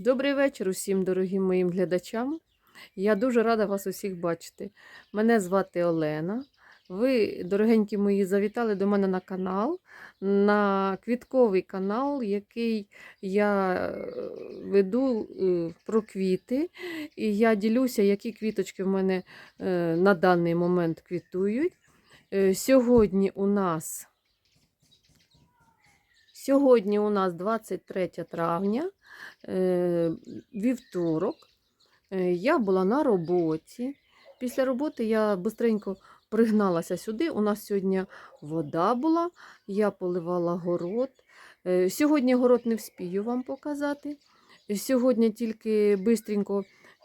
Добрий вечір усім дорогим моїм глядачам. Я дуже рада вас усіх бачити. Мене звати Олена. Ви, дорогенькі мої, завітали до мене на канал, на квітковий канал, який я е, веду е, про квіти. І я ділюся, які квіточки в мене е, на даний момент квітують. Сьогодні у нас Сьогодні у нас 23 травня, е, вівторок. Е, Я була на роботі. Після роботи я бистренько пригналася сюди. У нас сьогодні вода була, я поливала город. Е, Сьогодні город не вспію вам показати. Сьогодні тільки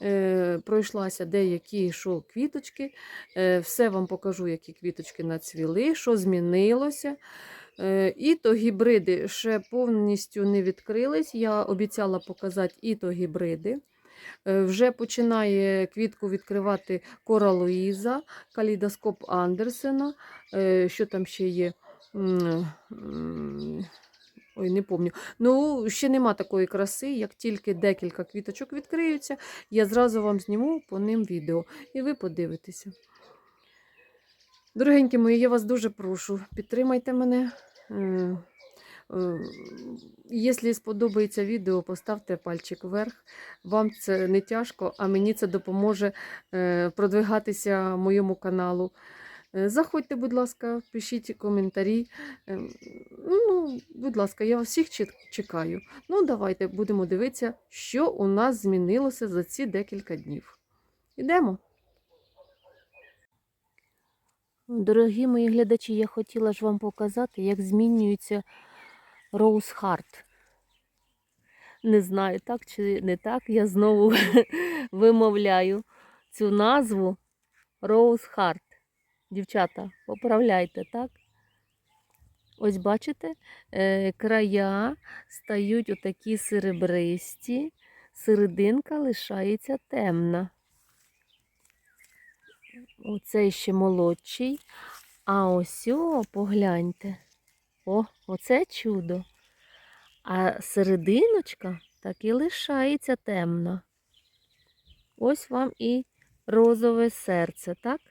е, пройшлася деякі що квіточки. Все вам покажу, які квіточки нацвіли, що змінилося. Е, Іто гібриди ще повністю не відкрились. Я обіцяла показати іто гібриди. Е, Вже починає квітку відкривати Кора Луїза, калейдоскоп Андерсена. Е, Що там ще є? Ой, не пам'ятаю. Ну, ще нема такої краси, як тільки декілька квіточок відкриються, я зразу вам зніму по ним відео. І ви подивитеся. Дорогенькі мої, я вас дуже прошу, підтримайте мене. Е, Якщо сподобається відео, поставте пальчик вверх. Вам це не тяжко, а мені це допоможе е, продвигатися моєму каналу. Е, Заходьте, будь ласка, пишіть коментарі. Ну, будь ласка, я вас всіх чекаю. Ну, давайте будемо дивитися, що у нас змінилося за ці декілька днів. Ідемо. Дорогі мої глядачі, я хотіла ж вам показати, як змінюється Rose Heart. Не знаю, так чи не так. Я знову вимовляю цю назву Rose Heart. Дівчата, поправляйте, так? Ось бачите, е, края стають отакі серебристі, серединка лишається темна. Оцей ще молодший. А ось о, погляньте. О, оце чудо. А серединочка так і лишається темна. Ось вам і розове серце, так?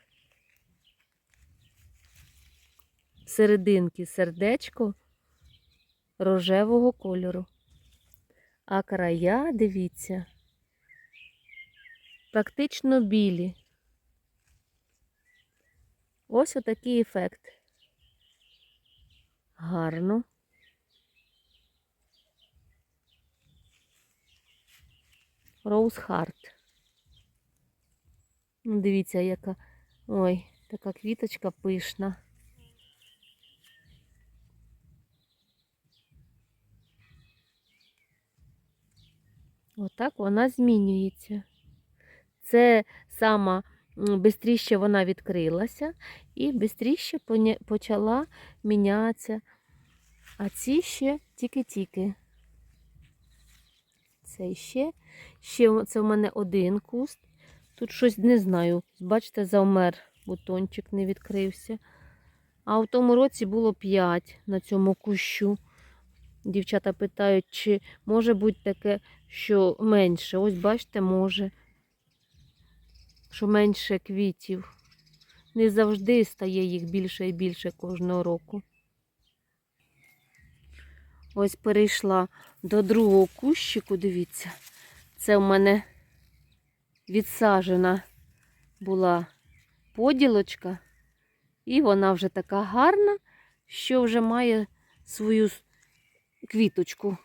Серединки сердечко рожевого кольору. А края, дивіться, практично білі. Ось отакий ефект. Гарно. Роуз. Ну, дивіться, яка. Ой, така квіточка пишна. Отак вона змінюється. Це сама швидше вона відкрилася і швидше почала мінятися. А ці ще тільки-тільки. Це ще. Ще це в мене один куст. Тут щось не знаю. Бачите, завмер, бутончик не відкрився. А в тому році було 5 на цьому кущу. Дівчата питають, чи може бути таке, що менше. Ось бачите, може, що менше квітів. Не завжди стає їх більше і більше кожного року. Ось перейшла до другого кущику, дивіться. Це в мене відсажена була поділочка, і вона вже така гарна, що вже має свою квіточку.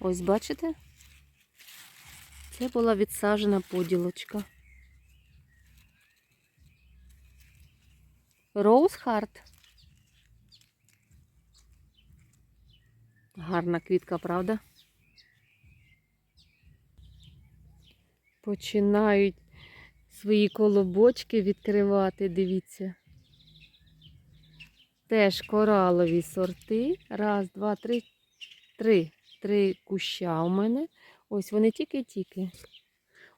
Ось бачите? Це була відсажена поділочка. Heart. Гарна квітка, правда? Починають свої колобочки відкривати, дивіться. Теж коралові сорти. Раз, два, три, три. Три куща у мене. Ось вони тільки-тільки.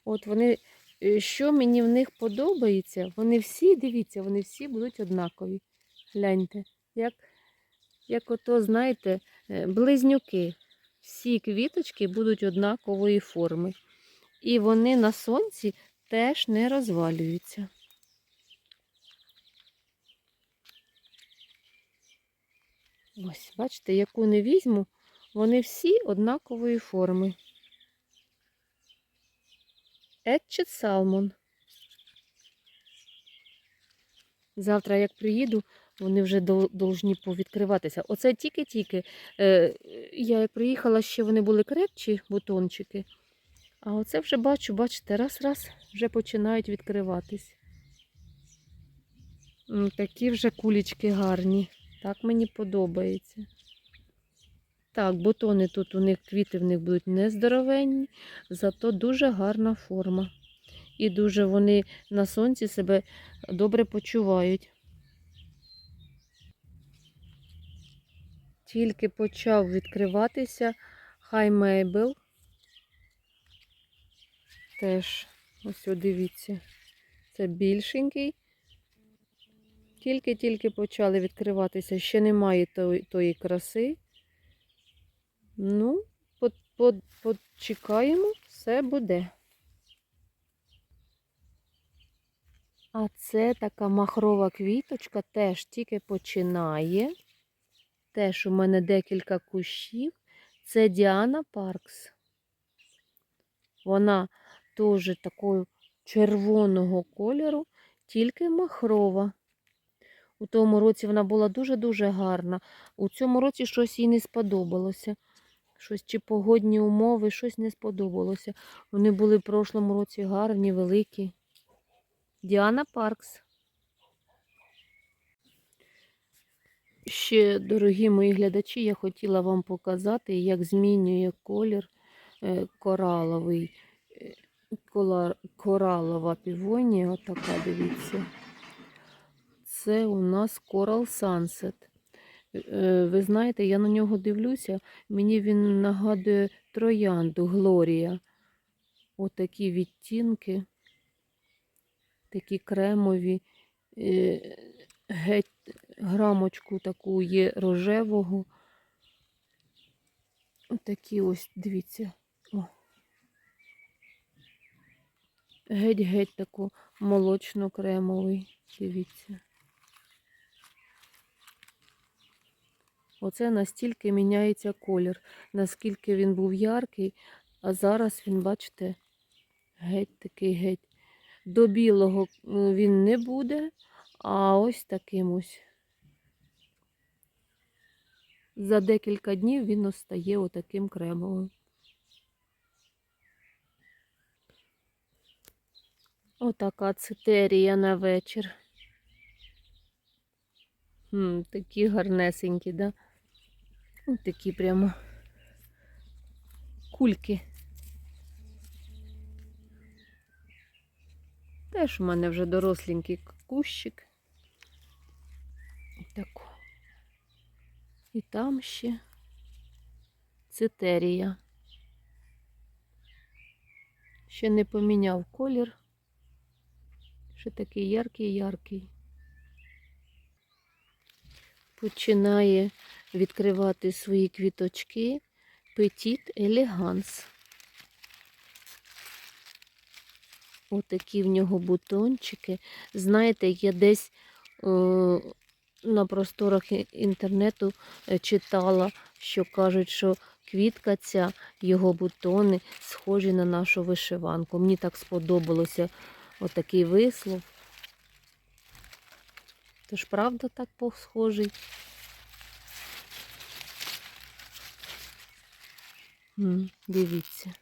От вони, що мені в них подобається, вони всі, дивіться, вони всі будуть однакові. Гляньте, як, як ото, знаєте, е, близнюки. всі квіточки будуть однакової форми. І вони на сонці теж не розвалюються. Ось, бачите, яку не візьму, вони всі однакової форми. Етчет Салмон. Завтра, як приїду, вони вже должні повідкриватися. Оце тільки-тільки. Е, я як приїхала, ще вони були крепчі, бутончики. А оце вже бачу, бачите, раз-раз вже починають відкриватись. Такі вже кулічки гарні. Так мені подобається. Так, бутони тут у них квіти в них будуть нездоровенні, зато дуже гарна форма. І дуже вони на сонці себе добре почувають. Тільки почав відкриватися Хай Мейбл. Теж, ось дивіться, це більшенький. Тільки-тільки почали відкриватися, ще немає тої, краси. Ну, по- по- почекаємо, все буде. А це така махрова квіточка теж тільки починає. Теж у мене декілька кущів. Це Діана Паркс. Вона теж такого червоного кольору, тільки махрова. У тому році вона була дуже-дуже гарна. У цьому році щось їй не сподобалося. Щось чи погодні умови, щось не сподобалося. Вони були в прошлому році гарні, великі. Діана Паркс. Ще, дорогі мої глядачі, я хотіла вам показати, як змінює колір е, кораловий. Е, Коралова півонія, отака, дивіться. Це у нас Coral Sunset. Е, Ви знаєте, я на нього дивлюся, мені він нагадує троянду Глорія. Отакі відтінки, такі кремові, е, геть грамочку таку є рожевого. Отакі ось, дивіться. Геть-геть таку молочно-кремовий, дивіться. Оце настільки міняється колір, наскільки він був яркий, а зараз він, бачите, геть такий геть. До білого він не буде, а ось таким ось. За декілька днів він ось стає отаким кремовим. Отака цитерія на вечір. Хм, такі гарнесенькі, да? Ось такі прямо кульки. Теж у мене вже доросленький кущик. Таку. І там ще цитерія. Ще не поміняв колір. Ще такий яркий-яркий. Починає відкривати свої квіточки Petit Elegance. Отакі в нього бутончики. Знаєте, я десь е, на просторах інтернету е, читала, що кажуть, що квітка ця, його бутони схожі на нашу вишиванку. Мені так сподобалося отакий вислов. Тож правда так схожий? Дивіться.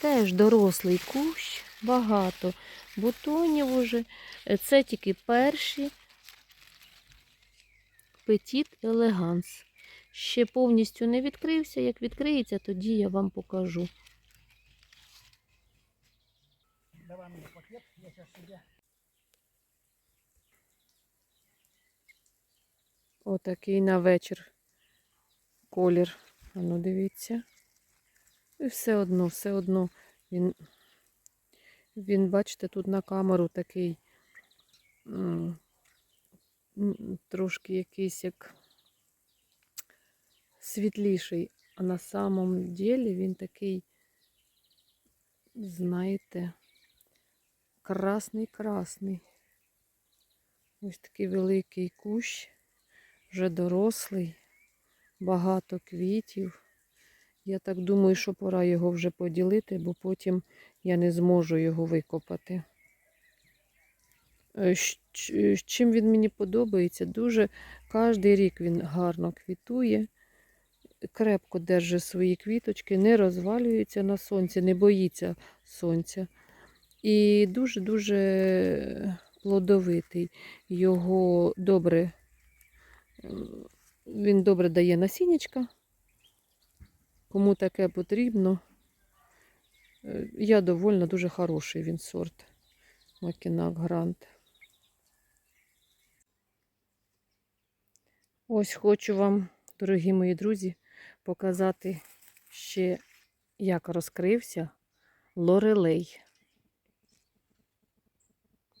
Теж дорослий кущ, багато бутонів уже. Це тільки перші Petit Elegance. Ще повністю не відкрився. Як відкриється, тоді я вам покажу. Давай мне пакет, я сейчас Отакий на вечір колір. А ну дивіться. І все одно, все одно він, він, бачите, тут на камеру такий трошки якийсь як світліший, а на самом деле він такий, знаєте, красний-красний. Ось такий великий кущ, вже дорослий, багато квітів. Я так думаю, що пора його вже поділити, бо потім я не зможу його викопати. Е, ч- Чим він мені подобається, дуже кожен рік він гарно квітує, крепко держить свої квіточки, не розвалюється на сонці, не боїться сонця. І дуже-дуже плодовитий. Його добре, е, він добре дає насіннячка. Кому таке потрібно. Е, Я довольна, дуже хороший він сорт. Макінак Грант. Ось хочу вам, дорогі мої друзі, показати ще, як розкрився лорелей.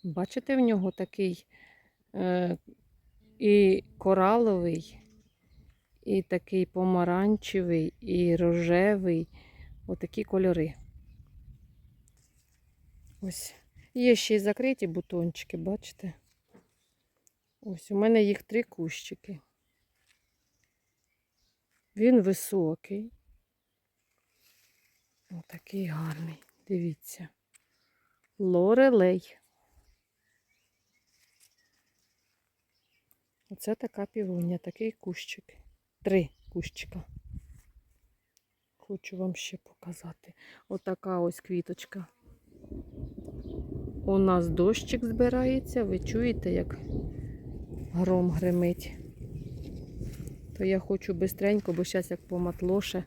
Бачите, в нього такий е, і кораловий, і такий помаранчевий, і рожевий. Отакі кольори. Ось. Є ще й закриті бутончики, бачите? Ось, у мене їх три кущики. Він високий. Отакий гарний. Дивіться. Лорелей. Оце така півоня, такий кущик. Три кущика. Хочу вам ще показати. Отака ось квіточка. У нас дощик збирається. Ви чуєте, як гром гримить. То я хочу бистренько, бо зараз як поматлоше.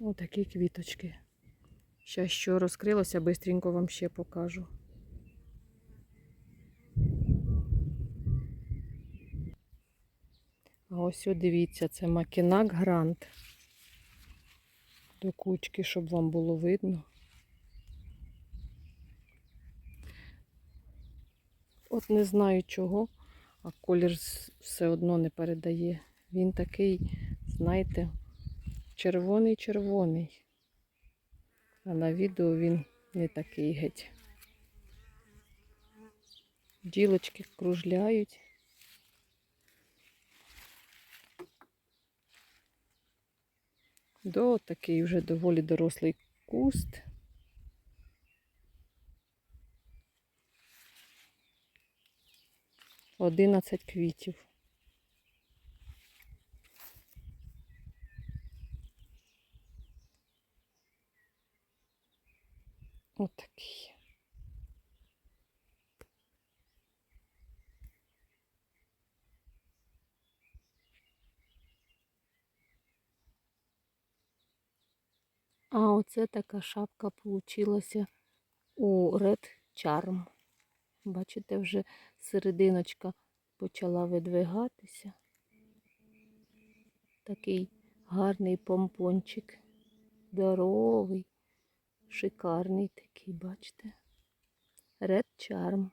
Отакі квіточки. Зараз що розкрилося, бистренько вам ще покажу. А ось о, дивіться, це макінак грант. До кучки, щоб вам було видно. От не знаю чого, а колір все одно не передає. Він такий, знаєте, червоний-червоний. А на відео він не такий геть. Ділочки кружляють. До такий вже доволі дорослий куст. Одинадцять квітів. Отакий. А оце така шапка получилася у Red Charm. Бачите, вже серединочка почала видвигатися. Такий гарний помпончик. Здоровий, шикарний такий, бачите? Red Charm.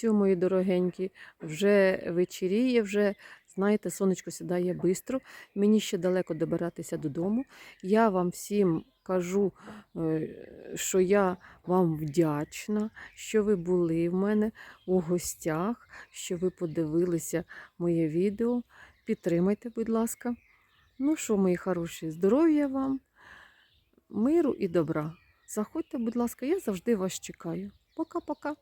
Все, мої дорогенькі, вже вечеріє, вже, знаєте, сонечко сідає швидко. Мені ще далеко добиратися додому. Я вам всім кажу, е, що я вам вдячна, що ви були в мене у гостях, що ви подивилися моє відео. Підтримайте, будь ласка. Ну що, мої хороші, здоров'я вам, миру і добра. Заходьте, будь ласка, я завжди вас чекаю. Пока-пока.